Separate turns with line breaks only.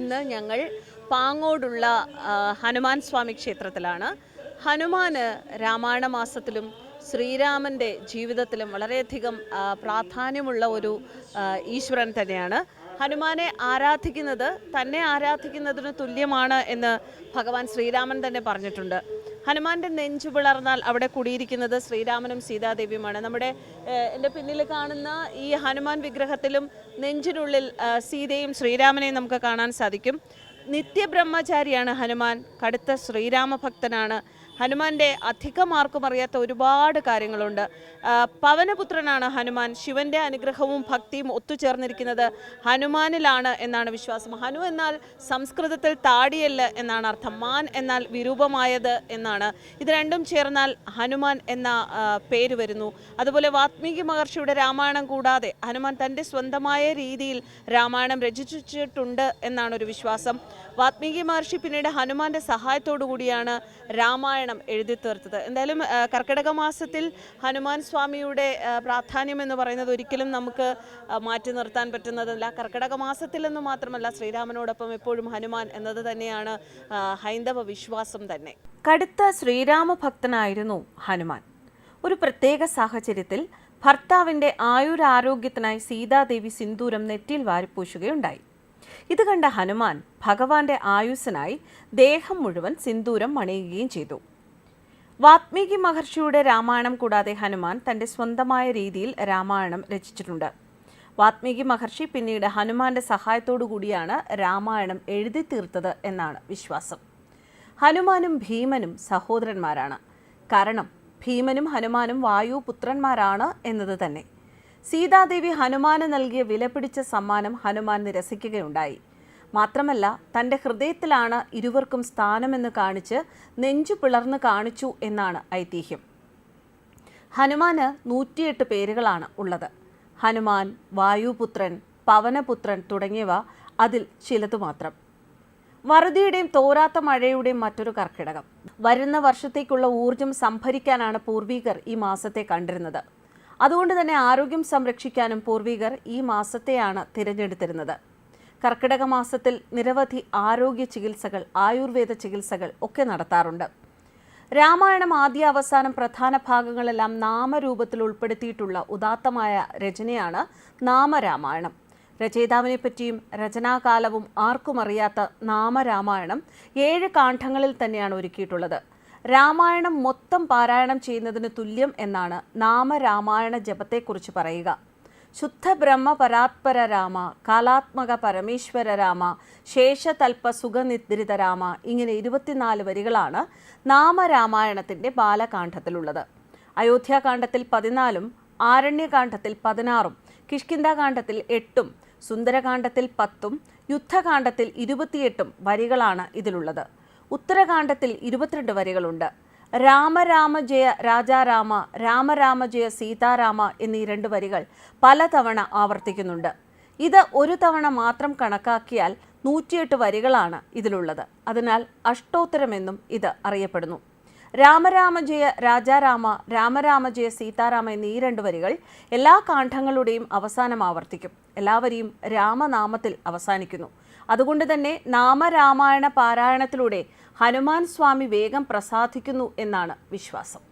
ഇന്ന് ഞങ്ങൾ പാങ്ങോടുള്ള ഹനുമാൻ സ്വാമി ക്ഷേത്രത്തിലാണ്. ഹനുമാന് രാമായണ മാസത്തിലും ശ്രീരാമന്റെ ജീവിതത്തിലും വളരെയധികം പ്രാധാന്യമുള്ള ഒരു ഈശ്വരൻ തന്നെയാണ്. ഹനുമാനെ ആരാധിക്കുന്നത് തന്നെ ആരാധിക്കുന്നതിന് തുല്യമാണ് എന്ന് ഭഗവാൻ ശ്രീരാമൻ തന്നെ പറഞ്ഞിട്ടുണ്ട്. ഹനുമാന്റെ നെഞ്ചു പിളർന്നാൽ അവിടെ കുടിയിരിക്കുന്നത് ശ്രീരാമനും സീതാദേവിയുമാണ്. നമ്മുടെ എന്റെ പിന്നിൽ കാണുന്ന ഈ ഹനുമാൻ വിഗ്രഹത്തിലും നെഞ്ചിനുള്ളിൽ സീതയും ശ്രീരാമനെയും നമുക്ക് കാണാൻ സാധിക്കും. നിത്യബ്രഹ്മചാരിയാണ് ഹനുമാൻ. കടുത്ത ശ്രീരാമ ഭക്തനാണ് ഹനുമാന്റെ അധികം ആർക്കും അറിയാത്ത ഒരുപാട് കാര്യങ്ങളുണ്ട്. പവനപുത്രനാണ് ഹനുമാൻ. ശിവന്റെ അനുഗ്രഹവും ഭക്തിയും ഒത്തുചേർന്നിരിക്കുന്നത് ഹനുമാനിലാണ് എന്നാണ് വിശ്വാസം. ഹനു എന്നാൽ സംസ്കൃതത്തിൽ താടിയല്ല എന്നാണ് അർത്ഥം. മാൻ എന്നാൽ വിരൂപമായത് എന്നാണ്. ഇത് രണ്ടും ചേർന്നാൽ ഹനുമാൻ എന്ന പേര് വരുന്നു. അതുപോലെ വാത്മീകി മഹർഷിയുടെ രാമായണം കൂടാതെ ഹനുമാൻ തന്റെ സ്വന്തമായ രീതിയിൽ രാമായണം രചിച്ചിട്ടുണ്ട് എന്നാണ് ഒരു വിശ്വാസം. വാത്മീകി മഹർഷി പിന്നീട് ഹനുമാന്റെ കൂടിയാണ് രാമായണം എഴുതി തീർത്തത്. എന്തായാലും കർക്കിടക മാസത്തിൽ ഹനുമാൻ സ്വാമിയുടെ പ്രാധാന്യം എന്ന് പറയുന്നത് ഒരിക്കലും നമുക്ക് മാറ്റി നിർത്താൻ പറ്റുന്നതല്ല. കർക്കിടക മാസത്തിൽ എന്ന് മാത്രമല്ല ശ്രീരാമനോടൊപ്പം എപ്പോഴും ഹനുമാൻ എന്നത് തന്നെയാണ് ഹൈന്ദവ വിശ്വാസം തന്നെ. കടുത്ത ശ്രീരാമ ഭക്തനായിരുന്നു ഹനുമാൻ. ഒരു പ്രത്യേക സാഹചര്യത്തിൽ ഭർത്താവിന്റെ ആയുരാരോഗ്യത്തിനായി സീതാദേവി സിന്ദൂരം നെറ്റിയിൽ വാരിപ്പൂശുകയുണ്ടായി. ഇത് കണ്ട ഹനുമാൻ ഭഗവാന്റെ ആയുസ്സിനായി ദേഹം മുഴുവൻ സിന്ദൂരം മണിയുകയും ചെയ്തു. വാത്മീകി മഹർഷിയുടെ രാമായണം കൂടാതെ ഹനുമാൻ തന്റെ സ്വന്തമായ രീതിയിൽ രാമായണം രചിച്ചിട്ടുണ്ട്. വാത്മീകി മഹർഷി പിന്നീട് ഹനുമാന്റെ സഹായത്തോടു കൂടിയാണ് രാമായണം എഴുതി തീർത്തത് എന്നാണ് വിശ്വാസം. ഹനുമാനും ഭീമനും സഹോദരന്മാരാണ്. കാരണം ഭീമനും ഹനുമാനും വായു പുത്രന്മാരാണ് എന്നത് തന്നെ. സീതാദേവി ഹനുമാന് നൽകിയ വിലപിടിച്ച സമ്മാനം ഹനുമാൻ നിരസിക്കുകയുണ്ടായി മാത്രമല്ല തന്റെ ഹൃദയത്തിലാണ് ഇരുവർക്കും സ്ഥാനമെന്ന് കാണിച്ച് നെഞ്ചു പിളർന്ന് കാണിച്ചു എന്നാണ് ഐതിഹ്യം. ഹനുമാന് നൂറ്റിയെട്ട് പേരുകളാണ് ഉള്ളത്. ഹനുമാൻ വായുപുത്രൻ പവനപുത്രൻ തുടങ്ങിയവ അതിൽ ചിലതു മാത്രം. വറുതിയുടെയും തോരാത്ത മഴയുടെയും മറ്റൊരു കർക്കിടകം. വരുന്ന വർഷത്തേക്കുള്ള ഊർജം സംഭരിക്കാനാണ് പൂർവീകർ ഈ മാസത്തെ കണ്ടിരുന്നത്. അതുകൊണ്ട് തന്നെ ആരോഗ്യം സംരക്ഷിക്കാനും പൂർവികർ ഈ മാസത്തെയാണ് തിരഞ്ഞെടുത്തിരുന്നത്. കർക്കിടക മാസത്തിൽ നിരവധി ആരോഗ്യ ചികിത്സകൾ ആയുർവേദ ചികിത്സകൾ ഒക്കെ നടത്താറുണ്ട്. രാമായണം ആദ്യ അവസാനം പ്രധാന ഭാഗങ്ങളെല്ലാം നാമരൂപത്തിൽ ഉൾപ്പെടുത്തിയിട്ടുള്ള ഉദാത്തമായ രചനയാണ് നാമരാമായണം. രചയിതാവിനെ പറ്റിയും രചനാകാലവും ആർക്കും അറിയാത്ത നാമരാമായണം ഏഴ് കാണ്ഡങ്ങളിൽ തന്നെയാണ് ഒരുക്കിയിട്ടുള്ളത്. രാമായണം മൊത്തം പാരായണം ചെയ്യുന്നതിന് തുല്യം എന്നാണ് നാമരാമായണ ജപത്തെക്കുറിച്ച് പറയുക. ശുദ്ധ ബ്രഹ്മ പരാത്പര രാമ കാലാത്മക പരമേശ്വര രാമ ശേഷതൽപ സുഖനിദ്രിത രാമ ഇങ്ങനെ ഇരുപത്തിനാല് വരികളാണ് നാമരാമായണത്തിന്റെ ബാലകാന്ഡത്തിലുള്ളത് അയോധ്യാകാന്ഡത്തിൽ പതിനാലും ആരണ്യകാന്ഡത്തിൽ പതിനാറും കിഷ്കിന്താകാന്ഡത്തിൽ എട്ടും സുന്ദരകാന്ഡത്തിൽ പത്തും യുദ്ധകാന്ഡത്തിൽ ഇരുപത്തിയെട്ടും വരികളാണ് ഇതിലുള്ളത്. ഉത്തരകാന്ഡത്തിൽ ഇരുപത്തിരണ്ട് വരികളുണ്ട്. രാമരാമ ജയ രാജാരാമ രാമരാമ ജയ സീതാരാമ എന്നീ രണ്ട് വരികൾ പലതവണ ആവർത്തിക്കുന്നുണ്ട്. ഇത് ഒരു തവണ മാത്രം കണക്കാക്കിയാൽ നൂറ്റിയെട്ട് വരികളാണ് ഇതിലുള്ളത്. അതിനാൽ അഷ്ടോത്തരമെന്നും ഇത് അറിയപ്പെടുന്നു. രാമരാമ ജയ രാജാരാമ രാമരാമ ജയ സീതാരാമ എന്നീ ഈ രണ്ട് വരികൾ എല്ലാ കാണ്ഡങ്ങളുടെയും അവസാനം ആവർത്തിക്കും. എല്ലാവരെയും രാമനാമത്തിൽ അവസാനിക്കുന്നു. അതുകൊണ്ട് തന്നെ നാമരാമായണ പാരായണത്തിലൂടെ ഹനുമാൻ സ്വാമി വേഗം പ്രസാദിക്കുന്നു എന്നാണ് വിശ്വാസം.